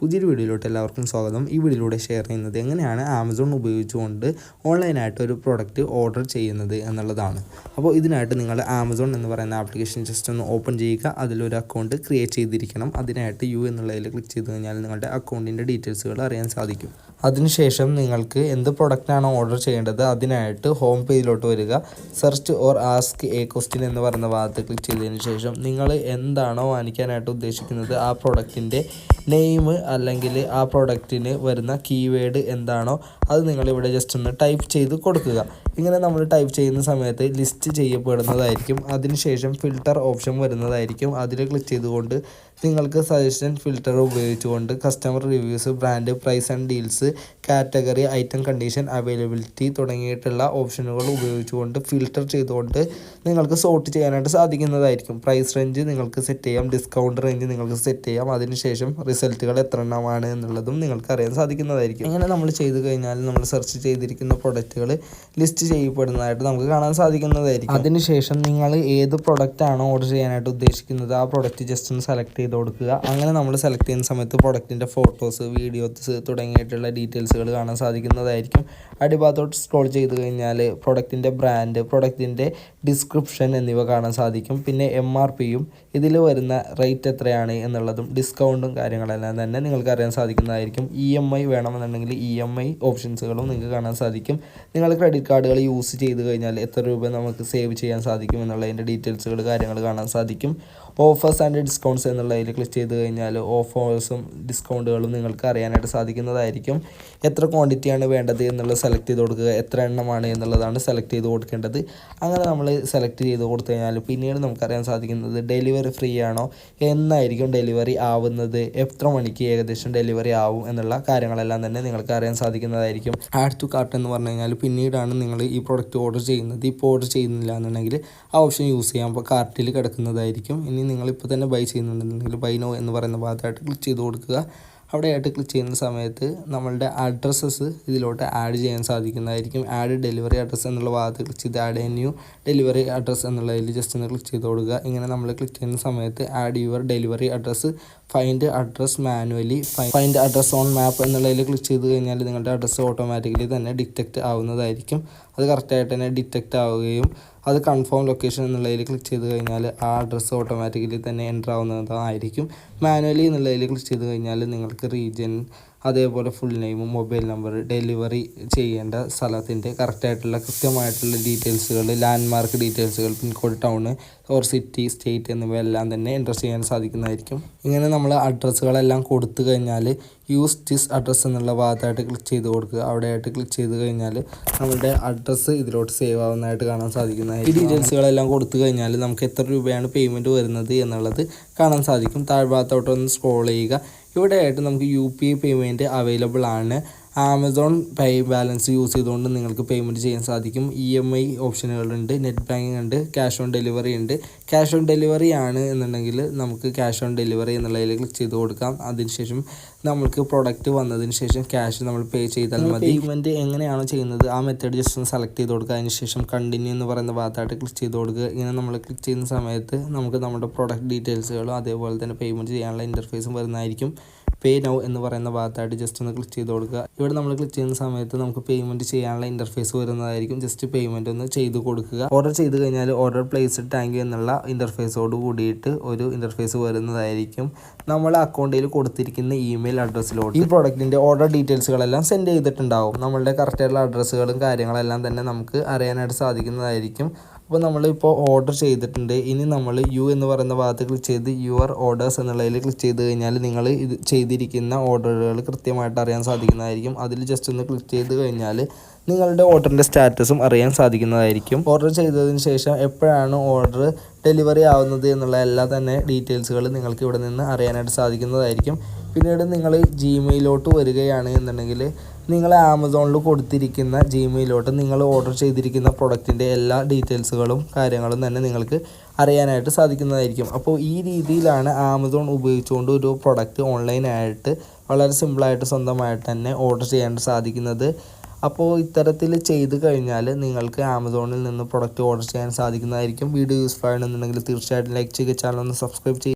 പുതിയൊരു വീഡിയോയിലോട്ട് എല്ലാവർക്കും സ്വാഗതം. ഈ വീഡിയോയിലൂടെ ഷെയർ ചെയ്യുന്നത് എങ്ങനെയാണ് ആമസോൺ ഉപയോഗിച്ചുകൊണ്ട് ഓൺലൈനായിട്ട് ഒരു പ്രോഡക്റ്റ് ഓർഡർ ചെയ്യുന്നത് എന്നുള്ളതാണ്. അപ്പോൾ ഇതിനായിട്ട് നിങ്ങൾ ആമസോൺ എന്ന് പറയുന്ന ആപ്ലിക്കേഷൻ ജസ്റ്റ് ഒന്ന് ഓപ്പൺ ചെയ്യുക. അതിലൊരു അക്കൗണ്ട് ക്രിയേറ്റ് ചെയ്തിരിക്കണം. അതിനായിട്ട് യു എന്നുള്ളതിൽ ക്ലിക്ക് ചെയ്ത് കഴിഞ്ഞാൽ നിങ്ങളുടെ അക്കൗണ്ടിന്റെ ഡീറ്റെയിൽസുകൾ അറിയാൻ സാധിക്കും. അതിനുശേഷം നിങ്ങൾക്ക് എന്ത് പ്രൊഡക്റ്റാണോ ഓർഡർ ചെയ്യേണ്ടത് അതിനായിട്ട് ഹോം പേജിലോട്ട് വരിക. Search or ask a question എന്ന് പറയുന്ന ഭാഗത്ത് ക്ലിക്ക് ചെയ്തതിന് ശേഷം നിങ്ങൾ എന്താണോ വാങ്ങിക്കാനായിട്ട് ഉദ്ദേശിക്കുന്നത് ആ പ്രൊഡക്റ്റിന്റെ നെയിം അല്ലെങ്കിൽ ആ പ്രൊഡക്റ്റിന് വരുന്ന കീവേഡ് എന്താണോ അത് നിങ്ങളിവിടെ ജസ്റ്റ് ഒന്ന് ടൈപ്പ് ചെയ്ത് കൊടുക്കുക. ഇങ്ങനെ നമ്മൾ ടൈപ്പ് ചെയ്യുന്ന സമയത്ത് ലിസ്റ്റ് ചെയ്യപ്പെടുന്നതായിരിക്കും. അതിനുശേഷം ഫിൽട്ടർ ഓപ്ഷൻ വരുന്നതായിരിക്കും. അതിൽ ക്ലിക്ക് ചെയ്തുകൊണ്ട് നിങ്ങൾക്ക് സജഷൻ ഫിൽറ്റർ ഉപയോഗിച്ചുകൊണ്ട് customer reviews brand price and deals category item condition availability തുടങ്ങിയിട്ടുള്ള ഓപ്ഷനുകൾ ഉപയോഗിച്ചുകൊണ്ട് ഫിൽറ്റർ ചെയ്തുകൊണ്ട് നിങ്ങൾക്ക് സോർട്ട് ചെയ്യാനായിട്ട് സാധിക്കുന്നതായിരിക്കും. പ്രൈസ് റേഞ്ച് നിങ്ങൾക്ക് സെറ്റ് ചെയ്യാം. ഡിസ്കൗണ്ട് റേഞ്ച് നിങ്ങൾക്ക് സെറ്റ് ചെയ്യാം. അതിനുശേഷം റിസൾട്ടുകൾ എത്ര എണ്ണമാണ് എന്നുള്ളതും നിങ്ങൾക്ക് അറിയാൻ സാധിക്കുന്നതായിരിക്കും. ഇങ്ങനെ നമ്മൾ ചെയ്ത് കഴിഞ്ഞാൽ നമ്മൾ സെർച്ച് ചെയ്തിരിക്കുന്ന പ്രൊഡക്റ്റുകൾ ലിസ്റ്റ് ചെയ്യപ്പെടുന്നതായിട്ട് നമുക്ക് കാണാൻ സാധിക്കുന്നതായിരിക്കും. അതിനുശേഷം നിങ്ങൾ ഏത് പ്രൊഡക്റ്റ് ആണോ ഓർഡർ ചെയ്യാനായിട്ട് ഉദ്ദേശിക്കുന്നത് ആ പ്രൊഡക്റ്റ് ജസ്റ്റ് ഒന്ന് സെലക്ട് ചെയ്ത് കൊടുക്കുക. അങ്ങനെ നമ്മൾ സെലക്ട് ചെയ്യുന്ന സമയത്ത് പ്രൊഡക്റ്റിന്റെ ഫോട്ടോസ് വീഡിയോസ് തുടങ്ങിയിട്ടുള്ള ഡീറ്റെയിൽസുകൾ കാണാൻ സാധിക്കുന്നതായിരിക്കും. അടിഭാഗത്തോട്ട് സ്ക്രോൾ ചെയ്ത് കഴിഞ്ഞാൽ പ്രൊഡക്റ്റിന്റെ ബ്രാൻഡ് പ്രൊഡക്റ്റിന്റെ ഡിസ്ക്രിപ്ഷൻ എന്നിവ കാണാൻ സാധിക്കും. പിന്നെ എം ആർ പിയും ഇതിൽ വരുന്ന റേറ്റ് എത്രയാണ് എന്നുള്ളതും ഡിസ്കൗണ്ടും കാര്യങ്ങളെല്ലാം തന്നെ നിങ്ങൾക്ക് അറിയാൻ സാധിക്കുന്നതായിരിക്കും. ഇ എം ഐ വേണമെന്നുണ്ടെങ്കിൽ ഇ എം ഐ ഓപ്ഷൻസുകളും നിങ്ങൾക്ക് കാണാൻ സാധിക്കും. നിങ്ങൾ ക്രെഡിറ്റ് കാർഡുകൾ യൂസ് ചെയ്ത് കഴിഞ്ഞാൽ എത്ര രൂപ നമുക്ക് സേവ് ചെയ്യാൻ സാധിക്കും എന്നുള്ളതിന്റെ ഡീറ്റെയിൽസുകൾ കാര്യങ്ങൾ കാണാൻ സാധിക്കും. ഓഫേഴ്സ് ആൻഡ് ഡിസ്കൗണ്ട്സ് എന്നുള്ളതിൽ ക്ലിക്ക് ചെയ്ത് കഴിഞ്ഞാൽ ഓഫേഴ്സും ഡിസ്കൗണ്ടുകളും നിങ്ങൾക്ക് അറിയാനായിട്ട് സാധിക്കുന്നതായിരിക്കും. എത്ര ക്വാണ്ടിറ്റിയാണ് വേണ്ടത് എന്നുള്ളത് സെലക്ട് ചെയ്ത് കൊടുക്കുക എത്ര എണ്ണമാണ് എന്നുള്ളതാണ് സെലക്ട് ചെയ്ത് കൊടുക്കേണ്ടത്. അങ്ങനെ നമ്മൾ സെലക്ട് ചെയ്ത് കൊടുത്തു കഴിഞ്ഞാൽ പിന്നീട് നമുക്കറിയാൻ സാധിക്കുന്നത് ഡെലിവറി ഫ്രീ ആണോ എന്നായിരിക്കും ഡെലിവറി ആവുന്നത് എത്ര മണിക്ക് ഏകദേശം ഡെലിവറി ആവും എന്നുള്ള കാര്യങ്ങളെല്ലാം തന്നെ നിങ്ങൾക്ക് അറിയാൻ സാധിക്കുന്നതായിരിക്കും. ആഡ് ടു കാർട്ട് എന്ന് പറഞ്ഞു കഴിഞ്ഞാൽ പിന്നീടാണ് നിങ്ങൾ ഈ പ്രോഡക്റ്റ് ഓർഡർ ചെയ്യുന്നത്. ഇപ്പോൾ ഓർഡർ ചെയ്യുന്നില്ല എന്നുണ്ടെങ്കിൽ ആ ഓപ്ഷൻ യൂസ് ചെയ്യാം അപ്പോൾ കാർട്ടിൽ കിടക്കുന്നതായിരിക്കും. ഇനി നിങ്ങളിപ്പോൾ തന്നെ ബൈ ചെയ്യുന്നുണ്ടെന്നുണ്ടെങ്കിൽ ബൈ നോ എന്ന് പറയുന്ന ഭാഗത്തായിട്ട് ക്ലിക്ക് ചെയ്ത് കൊടുക്കുക. അവിടെയായിട്ട് ക്ലിക്ക് ചെയ്യുന്ന സമയത്ത് നമ്മളുടെ അഡ്രസ്സസ് ഇതിലോട്ട് ആഡ് ചെയ്യാൻ സാധിക്കുന്നതായിരിക്കും. ആഡ് ഡെലിവറി അഡ്രസ്സ് എന്നുള്ള ഭാഗത്ത് ക്ലിക്ക് ചെയ്ത് add a new delivery address എന്നുള്ളതിൽ ജസ്റ്റ് ഒന്ന് ക്ലിക്ക് ചെയ്ത് കൊടുക്കുക. ഇങ്ങനെ നമ്മൾ ക്ലിക്ക് ചെയ്യുന്ന സമയത്ത് add your delivery address find address manually find address on map എന്നുള്ളതിൽ ക്ലിക്ക് ചെയ്ത് കഴിഞ്ഞാൽ നിങ്ങളുടെ അഡ്രസ്സ് ഓട്ടോമാറ്റിക്കലി തന്നെ ഡിറ്റക്റ്റ് ആവുന്നതായിരിക്കും. അത് കറക്റ്റായിട്ട് തന്നെ ഡിറ്റക്റ്റ് ആവുകയും അത് കൺഫേം ലൊക്കേഷൻ എന്നുള്ളതിൽ ക്ലിക്ക് ചെയ്ത് കഴിഞ്ഞാൽ ആ അഡ്രസ്സ് ഓട്ടോമാറ്റിക്കലി തന്നെ എന്റർ ആവുന്നതായിരിക്കും. മാനുവലി എന്നുള്ളതിൽ ക്ലിക്ക് ചെയ്ത് കഴിഞ്ഞാൽ നിങ്ങൾക്ക് റീജിയൻ അതേപോലെ ഫുൾ നെയിമും മൊബൈൽ നമ്പർ ഡെലിവറി ചെയ്യേണ്ട സ്ഥലത്തിന്റെ കറക്റ്റായിട്ടുള്ള കൃത്യമായിട്ടുള്ള ഡീറ്റെയിൽസുകൾ landmark ഡീറ്റെയിൽസുകൾ pincode town or city state എന്നിവയെല്ലാം തന്നെ എന്റർ ചെയ്യാൻ സാധിക്കുന്നതായിരിക്കും. ഇങ്ങനെ നമ്മൾ അഡ്രസ്സുകളെല്ലാം കൊടുത്തു കഴിഞ്ഞാൽ യൂസ് ദിസ് അഡ്രസ്സ് എന്നുള്ള ഭാഗത്തായിട്ട് ക്ലിക്ക് ചെയ്ത് കൊടുക്കുക. അവിടെയായിട്ട് ക്ലിക്ക് ചെയ്ത് കഴിഞ്ഞാൽ നമ്മുടെ അഡ്രസ്സ് ഇതിലോട്ട് സേവ് ആവുന്നതായിട്ട് കാണാൻ സാധിക്കുന്നതായിരിക്കും. ഈ ഡീറ്റെയിൽസുകളെല്ലാം കൊടുത്തു കഴിഞ്ഞാൽ നമുക്ക് എത്ര രൂപയാണ് പേയ്മെന്റ് വരുന്നത് എന്നുള്ളത് കാണാൻ സാധിക്കും. താഴ്ഭാഗത്തോട്ടൊന്ന് സ്ക്രോൾ ചെയ്യുക. ഇവിടെയായിട്ട് നമുക്ക് U P I payment available ആണ്. ആമസോൺ പേ ബാലൻസ് യൂസ് ചെയ്തുകൊണ്ട് നിങ്ങൾക്ക് പേയ്മെന്റ് ചെയ്യാൻ സാധിക്കും. ഇ എം ഐ ഓപ്ഷനുകളുണ്ട് നെറ്റ് ബാങ്കിങ് ഉണ്ട് ക്യാഷ് ഓൺ ഡെലിവറി ഉണ്ട്. ക്യാഷ് ഓൺ ഡെലിവറി ആണ് എന്നുണ്ടെങ്കിൽ നമുക്ക് ക്യാഷ് ഓൺ ഡെലിവറി എന്നുള്ളതിൽ ക്ലിക്ക് ചെയ്ത് കൊടുക്കാം. അതിനുശേഷം നമുക്ക് പ്രൊഡക്റ്റ് വന്നതിന് ശേഷം ക്യാഷ് നമ്മൾ പേ ചെയ്താൽ മതി. പേയ്മെന്റ് എങ്ങനെയാണോ ചെയ്യുന്നത് ആ മെത്തേഡ് ജസ്റ്റ് ഒന്ന് സെലക്ട് ചെയ്ത് കൊടുക്കുക. അതിനുശേഷം കണ്ടിന്യൂ എന്ന് പറയുന്ന ഭാഗത്തായിട്ട് ക്ലിക്ക് ചെയ്ത് കൊടുക്കുക. ഇങ്ങനെ നമ്മൾ ക്ലിക്ക് ചെയ്യുന്ന സമയത്ത് നമുക്ക് നമ്മുടെ പ്രൊഡക്റ്റ് ഡീറ്റെയിൽസുകളും അതേപോലെ തന്നെ പേയ്മെന്റ് ചെയ്യാനുള്ള ഇന്റർഫേസും വരുന്നതായിരിക്കും. പേ നൗ എന്ന് പറയുന്ന ഭാഗത്തായിട്ട് ജസ്റ്റ് ഒന്ന് ക്ലിക്ക് ചെയ്ത് കൊടുക്കുക. ഇവിടെ നമ്മൾ ക്ലിക്ക് ചെയ്യുന്ന സമയത്ത് നമുക്ക് പേയ്മെന്റ് ചെയ്യാനുള്ള ഇന്റർഫേസ് വരുന്നതായിരിക്കും. ജസ്റ്റ് പേയ്മെന്റ് ഒന്ന് ചെയ്ത് കൊടുക്കുക. ഓർഡർ ചെയ്ത് കഴിഞ്ഞാൽ ഓർഡർ പ്ലേസ് താങ്ക് എന്നുള്ള ഇന്റർഫേസോട് കൂടിയിട്ട് ഒരു ഇന്റർഫേസ് വരുന്നതായിരിക്കും. നമ്മൾ അക്കൗണ്ടിൽ കൊടുത്തിരിക്കുന്ന ഇമെയിൽ അഡ്രസ്സിലോട്ട് ഈ പ്രോഡക്റ്റിന്റെ ഓർഡർ ഡീറ്റെയിൽസുകളെല്ലാം സെൻഡ് ചെയ്തിട്ടുണ്ടാവും. നമ്മളുടെ കറക്റ്റായിട്ടുള്ള അഡ്രസ്സുകളും കാര്യങ്ങളെല്ലാം തന്നെ നമുക്ക് അറിയാനായിട്ട് സാധിക്കുന്നതായിരിക്കും. അപ്പോൾ നമ്മളിപ്പോൾ ഓർഡർ ചെയ്തിട്ടുണ്ട്. ഇനി നമ്മൾ യു എന്ന് പറയുന്ന ഭാഗത്ത് ക്ലിക്ക് ചെയ്ത് യുവർ ഓർഡേഴ്സ് എന്നുള്ളതിൽ ക്ലിക്ക് ചെയ്ത് കഴിഞ്ഞാൽ നിങ്ങൾ ഇത് ചെയ്തിരിക്കുന്ന ഓർഡറുകൾ കൃത്യമായിട്ട് അറിയാൻ സാധിക്കുന്നതായിരിക്കും. അതിൽ ജസ്റ്റ് ഒന്ന് ക്ലിക്ക് ചെയ്ത് കഴിഞ്ഞാൽ നിങ്ങളുടെ ഓർഡറിന്റെ സ്റ്റാറ്റസും അറിയാൻ സാധിക്കുന്നതായിരിക്കും. ഓർഡർ ചെയ്തതിന് ശേഷം എപ്പോഴാണ് ഓർഡർ ഡെലിവറി ആവുന്നത് എന്നുള്ള എല്ലാ തന്നെ ഡീറ്റെയിൽസുകൾ നിങ്ങൾക്ക് ഇവിടെ നിന്ന് അറിയാനായിട്ട് സാധിക്കുന്നതായിരിക്കും. പിന്നീട് നിങ്ങൾ ജിമെയിലോട്ട് വരികയാണ് എന്നുണ്ടെങ്കിൽ നിങ്ങൾ ആമസോണിൽ കൊടുത്തിരിക്കുന്ന ജിമെയിലോട്ട് നിങ്ങൾ ഓർഡർ ചെയ്തിരിക്കുന്ന പ്രൊഡക്റ്റിന്റെ എല്ലാ ഡീറ്റെയിൽസുകളും കാര്യങ്ങളും തന്നെ നിങ്ങൾക്ക് അറിയാനായിട്ട് സാധിക്കുന്നതായിരിക്കും. അപ്പോൾ ഈ രീതിയിലാണ് ആമസോൺ ഉപയോഗിച്ചുകൊണ്ട് ഒരു പ്രൊഡക്റ്റ് ഓൺലൈനായിട്ട് വളരെ സിമ്പിളായിട്ട് സ്വന്തമായിട്ട് തന്നെ ഓർഡർ ചെയ്യാൻ സാധിക്കുന്നത്. അപ്പോൾ ഇത്തരത്തിൽ ചെയ്ത് കഴിഞ്ഞാൽ നിങ്ങൾക്ക് ആമസോണിൽ നിന്ന് പ്രൊഡക്റ്റ് ഓർഡർ ചെയ്യാൻ സാധിക്കുന്നതായിരിക്കും. വീഡിയോ യൂസ്ഫുൾ ആണെന്നുണ്ടെങ്കിൽ തീർച്ചയായിട്ടും ലൈക്ക് ചെയ്യുക. ചാനൽ ഒന്ന് സബ്സ്ക്രൈബ് ചെയ്യുക.